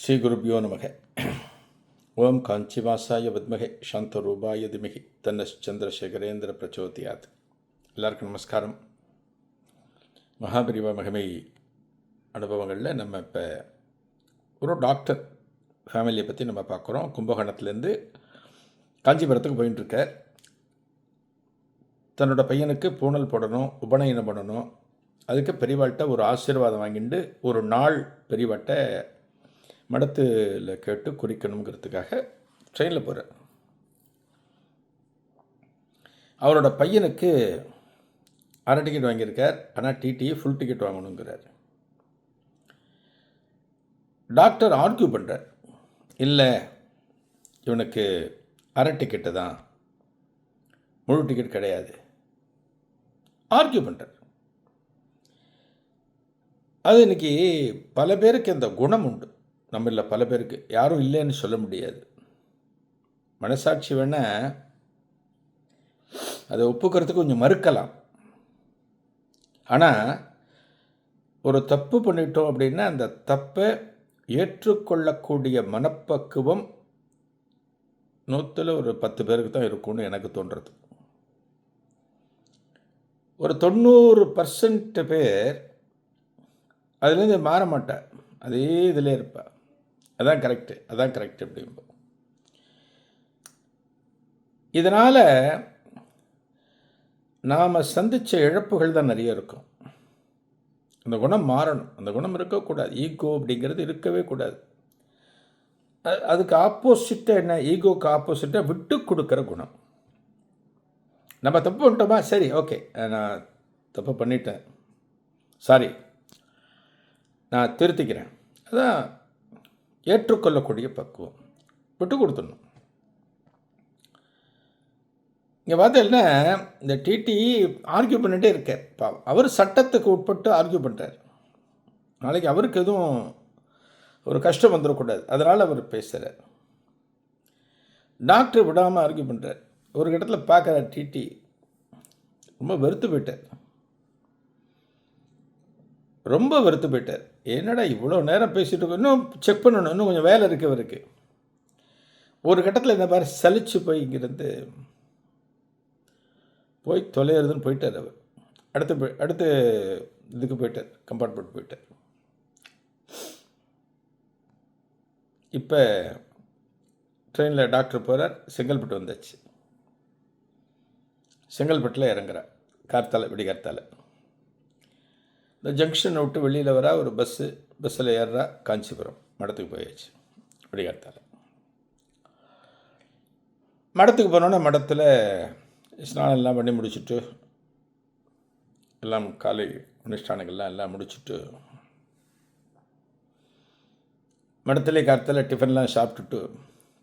ஸ்ரீ குருபியோ நமக. ஓம் காஞ்சிவாசாய வித்மகே சாந்தரூபாய திமிகி தன்னஸ் சந்திரசேகரேந்திர பிரச்சோதியாத். எல்லாருக்கும் நமஸ்காரம். மகாபிரிவ மகிமை அனுபவங்களில் நம்ம இப்போ ஒரு டாக்டர் ஃபேமிலியை பற்றி நம்ம பார்க்குறோம். கும்பகோணத்துலேருந்து காஞ்சிபுரத்துக்கு போயின்னு தன்னோட பையனுக்கு பூணல் போடணும் உபநயனம் பண்ணணும். அதுக்கு பெரியவாள்கிட்ட ஒரு ஆசீர்வாதம் வாங்கிட்டு ஒரு நாள் பெரியவாட்ட மடத்தில் கேட்டு குறிக்கணுங்கிறதுக்காக ட்ரெயினில் போகிறார் அவரோட பையனுக்கு அரை டிக்கெட் வாங்கியிருக்கார். ஆனால் டிடி ஃபுல் டிக்கெட் வாங்கணுங்கிறார். டாக்டர் ஆர்கியூ பண்ணுறார் இல்லை இவனுக்கு அரை டிக்கெட்டு தான். முழு டிக்கெட் கிடையாது. ஆர்கியூ பண்ணுறார் அது இன்னைக்கு பல பேருக்கு இந்த குணம் உண்டு. நம்மளில் பல பேருக்கு. யாரும் இல்லைன்னு சொல்ல முடியாது. மனசாட்சி வேணால் அதை ஒப்புக்கிறதுக்கு கொஞ்சம் மறுக்கலாம். ஆனால் ஒரு தப்பு பண்ணிட்டோம் அப்படின்னா அந்த தப்பை ஏற்றுக்கொள்ளக்கூடிய மனப்பக்குவம் நூற்றில் ஒரு பத்து பேருக்கு தான் இருக்கும்னு எனக்கு தோன்றுறது ஒரு தொண்ணூறு பர்சன்ட் பேர் அதுலேருந்து மாற மாட்டேன் அதே இதில் இருப்பேன் அதான் கரெக்டு அதான் கரெக்ட் அப்படிம்போம் இதனால் நாம் சந்தித்த இழப்புகள் தான் நிறைய இருக்கும். அந்த குணம் மாறணும். அந்த குணம் இருக்கக்கூடாது. ஈகோ அப்படிங்கிறது இருக்கவே கூடாது. அதுக்கு ஆப்போசிட்டாக என்ன? ஈகோக்கு ஆப்போசிட்டாக விட்டு கொடுக்குற குணம். நம்ம தப்பு பண்ணிட்டோமா? சரி ஓகே நான் தப்பு பண்ணிட்டேன். சாரி நான் திருத்திக்கிறேன். அதான் ஏற்றுக்கொள்ளக்கூடிய பக்குவம். விட்டு கொடுத்துடணும். இங்கே பார்த்தீங்கன்னா இந்த டிடி ஆர்கியூ பண்ணிகிட்டே இருக்கார். பாவம் அவர் சட்டத்துக்கு உட்பட்டு ஆர்கியூ பண்ணுறார் நாளைக்கு அவருக்கு எதுவும் ஒரு கஷ்டம் வந்துடக்கூடாது. அதனால் அவர் பேசுகிறார் டாக்டர் விடாமல் ஆர்கியூ பண்ணுறார் ஒரு இடத்துல பார்க்குறார் டிடி ரொம்ப வெறுத்து போயிட்டார். ரொம்ப வெறுத்து போயிட்டார். என்னடா இவ்வளோ நேரம் பேசிட்டு இருக்கோம்? இன்னும் செக் பண்ணணும். இன்னும் கொஞ்சம் வேலை இருக்கு அவருக்கு ஒரு கட்டத்தில் என்ன மாதிரி சலிச்சு போய் இங்கிருந்து போய் தொலைகிறதுன்னு போயிட்டார் அவர். அடுத்து போய் அடுத்து இதுக்கு போயிட்டார் கம்பார்ட்மெண்ட் போயிட்டார். இப்போ ட்ரெயினில் டாக்டர் போகிறார் செங்கல்பட்டு வந்தாச்சு. செங்கல்பட்டில் இறங்குறார் கார்த்தால விடிகார்த்தால. இந்த ஜங்ஷனை விட்டு வெளியில் வரா ஒரு பஸ்ஸு பஸ்ஸில் ஏறுறா காஞ்சிபுரம். மடத்துக்கு போயாச்சு. விடிகார்த்தால மடத்துக்கு போனோன்னே மடத்தில் ஸ்நானம் எல்லாம் பண்ணி முடிச்சுட்டு எல்லாம் காலை அனுஷ்டானங்கள்லாம் எல்லாம் முடிச்சுட்டு மடத்திலே காலத்தில் டிஃபன்லாம் சாப்பிட்டுட்டு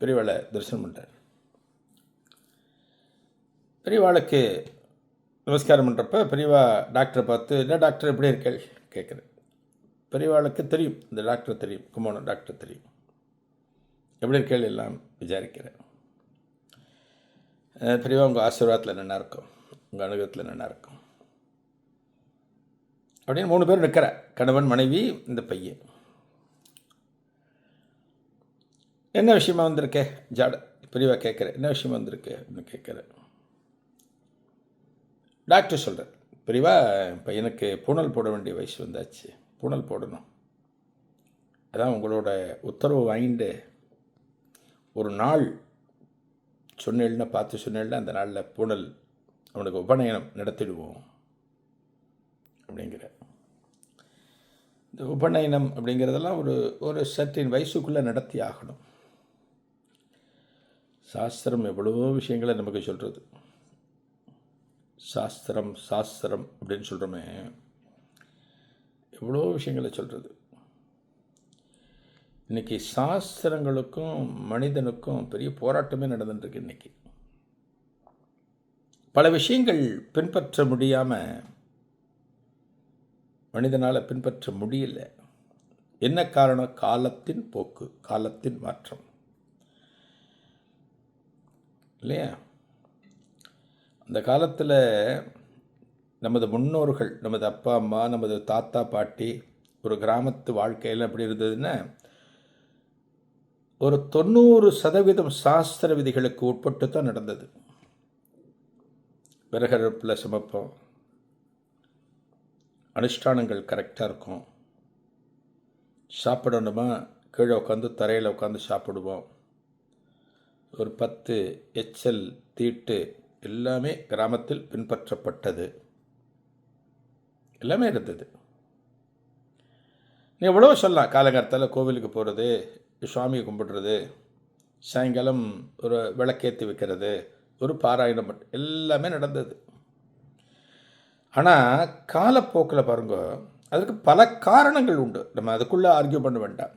பெரியவாளை தரிசனம் பண்ணுறார் பெரியவாளுக்கு நமஸ்காரம் பண்ணுறப்ப பெரியவா டாக்டரை பார்த்து என்ன டாக்டர் எப்படி இருக்கேள் கேட்குறேன் பெரியவாளுக்கு தெரியும் இந்த டாக்டர் தெரியும். கும்போணம் டாக்டர் தெரியும். எப்படி இருக்கேள் எல்லாம் விசாரிக்கிறேன். பெரியவா உங்கள் ஆசீர்வாதத்தில் நல்லா இருக்கும்? உங்கள் அனுகத்தில் நல்லா இருக்கும்? அப்படின்னு மூணு பேர் நிற்கிற. கணவன் மனைவி இந்த பையன். என்ன விஷயமா வந்திருக்கே? ஜாட பெரியவா கேட்குற. என்ன விஷயமா வந்திருக்கு? அப்படின்னு கேட்குறேன் டாக்டர் சொல்கிறார் பிரிவா என் பையனுக்கு பூணல் போட வேண்டிய வயசு வந்தாச்சு பூணல் போடணும். அதான் உங்களோட உத்தரவு வாங்கிட்டு ஒரு நாள் சொன்னேன்னா பார்த்து சொன்னேன்னா அந்த நாளில் பூணல் அவனுக்கு உபநயனம் நடத்திடுவோம் அப்படிங்கிற இந்த உபநயனம் அப்படிங்கிறதெல்லாம் ஒரு ஒரு சற்றின் வயசுக்குள்ளே நடத்தி ஆகணும். சாஸ்திரம் எவ்வளவோ விஷயங்களை நமக்கு சொல்கிறது சாஸ்திரம் சாஸ்திரம் அப்படின்னு சொல்கிறோமே எவ்வளோ விஷயங்களை சொல்கிறது இன்னைக்கு சாஸ்திரங்களுக்கும் மனிதனுக்கும் பெரிய போராட்டமே நடந்துட்டுருக்கு இன்னைக்கு. பல விஷயங்கள் பின்பற்ற முடியாமல் மனிதனால் பின்பற்ற முடியல. என்ன காரணம்? காலத்தின் போக்கு காலத்தின் மாற்றம். இல்லையா? அந்த காலத்தில் நமது முன்னோர்கள் நமது அப்பா அம்மா நமது தாத்தா பாட்டி ஒரு கிராமத்து வாழ்க்கையில் எப்படி இருந்ததுன்னா ஒரு தொண்ணூறு சதவீதம் சாஸ்திர விதிகளுக்கு உட்பட்டு தான் நடந்தது. விறகடுப்பில் சமைப்போம். அனுஷ்டானங்கள் கரெக்டாக இருக்கும். சாப்பிடணுமா? கீழே உட்காந்து தரையில் உட்காந்து சாப்பிடுவோம். ஒரு பத்து எச்சல் தீட்டு எல்லாமே கிராமத்தில் பின்பற்றப்பட்டது. எல்லாமே இருந்தது. நீ எவ்வளோ சொல்லலாம். காலங்காலத்தில் கோவிலுக்கு போகிறது சுவாமியை கும்பிடுறது சாயங்காலம் ஒரு விளக்கேற்றி வைக்கிறது ஒரு பாராயணம் எல்லாமே நடந்தது. ஆனால் காலப்போக்கில் பாருங்க அதுக்கு பல காரணங்கள் உண்டு. நம்ம அதுக்குள்ளே ஆர்கியூ பண்ண வேண்டாம்.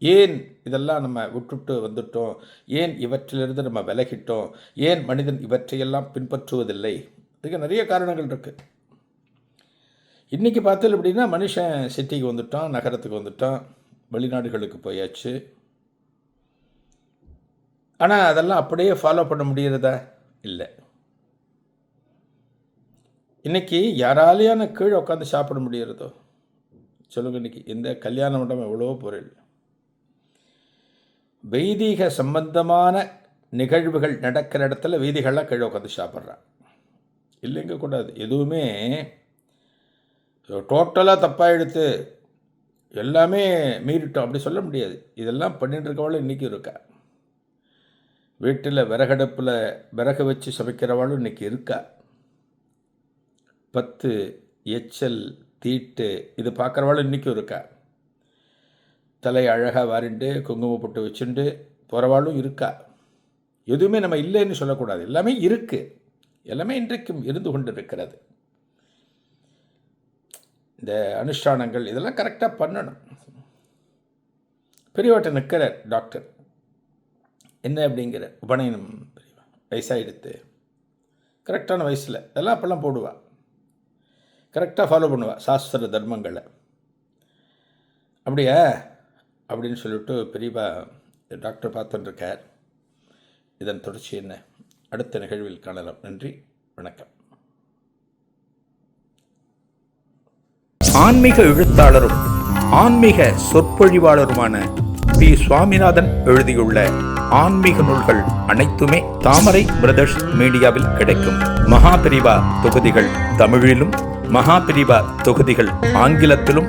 ஏன் இதெல்லாம் நம்ம விட்டுட்டு வந்துட்டோம்? ஏன் இவற்றிலிருந்து நம்ம விலகிட்டோம்? ஏன் மனிதன் இவற்றையெல்லாம் பின்பற்றுவதில்லை? இதுக்கு நிறைய காரணங்கள் இருக்குது இன்றைக்கி பார்த்தது அப்படின்னா மனுஷன் சிட்டிக்கு வந்துட்டான் நகரத்துக்கு வந்துட்டான் வெளிநாடுகளுக்கு போயாச்சு. ஆனால் அதெல்லாம் அப்படியே ஃபாலோ பண்ண முடியறதா? இல்லை. இன்றைக்கி யாராலையான கீழே உட்காந்து சாப்பிட முடியிறதோ? சொல்லுங்கள் இன்னைக்கு இந்த கல்யாண மண்டபம் எவ்வளோ பொருள் வைதிக சம்பந்தமான நிகழ்வுகள் நடக்கிற இடத்துல வீதிகளாக கீழே உட்காந்து சாப்பிட்றான். இல்லைங்க கூடாது. எதுவுமே டோட்டலாக தப்பாக எடுத்து எல்லாமே மீறிட்டோம். அப்படி சொல்ல முடியாது. இதெல்லாம் பண்ணிட்டு இருக்கவளும் இன்றைக்கும் இருக்கா. வீட்டில் விறகடுப்பில் விறகு வச்சு சமைக்கிறவளும் இன்றைக்கி இருக்கா. பத்து எச்சல் தீட்டு இது பார்க்குறவாளும் இன்றைக்கும் இருக்கா. தலை அழகாக வாரிண்டு குங்குமம் போட்டு வச்சுண்டு போகிறவாளும் இருக்கா? எதுவுமே நம்ம இல்லைன்னு சொல்லக்கூடாது. எல்லாமே இருக்குது எல்லாமே இன்றைக்கும் இருந்து கொண்டு இருக்கிறது இந்த அனுஷ்டானங்கள் இதெல்லாம் கரெக்டாக பண்ணணும். பெரியவாட்ட நிற்கிறார் டாக்டர் என்ன அப்படிங்கிற உபநயனம் பெரியவா வயசாகிடுத்து கரெக்டான வயசில். இதெல்லாம் அப்போல்லாம் போடுவா. கரெக்டாக ஃபாலோ பண்ணுவா. சாஸ்திர தர்மங்களை. அப்படியா? அப்படின்னு சொல்லிட்டு பெரியவா டாக்டர் பார்த்துட்டுருக்கார். இதன் தொடர்ச்சி என்ன? அடுத்த நிகழ்வில் காணலாம். நன்றி வணக்கம். ஆன்மீக எழுத்தாளரும் ஆன்மீக சொற்பொழிவாளருமான பி. சுவாமிநாதன் எழுதியுள்ள ஆன்மீக நூல்கள் அனைத்துமே தாமரை பிரதர்ஸ் மீடியாவில் கிடைக்கும். மகாபிரிவா தொகுதிகள் தமிழிலும் மகாபிரிவா தொகுதிகள் ஆங்கிலத்திலும்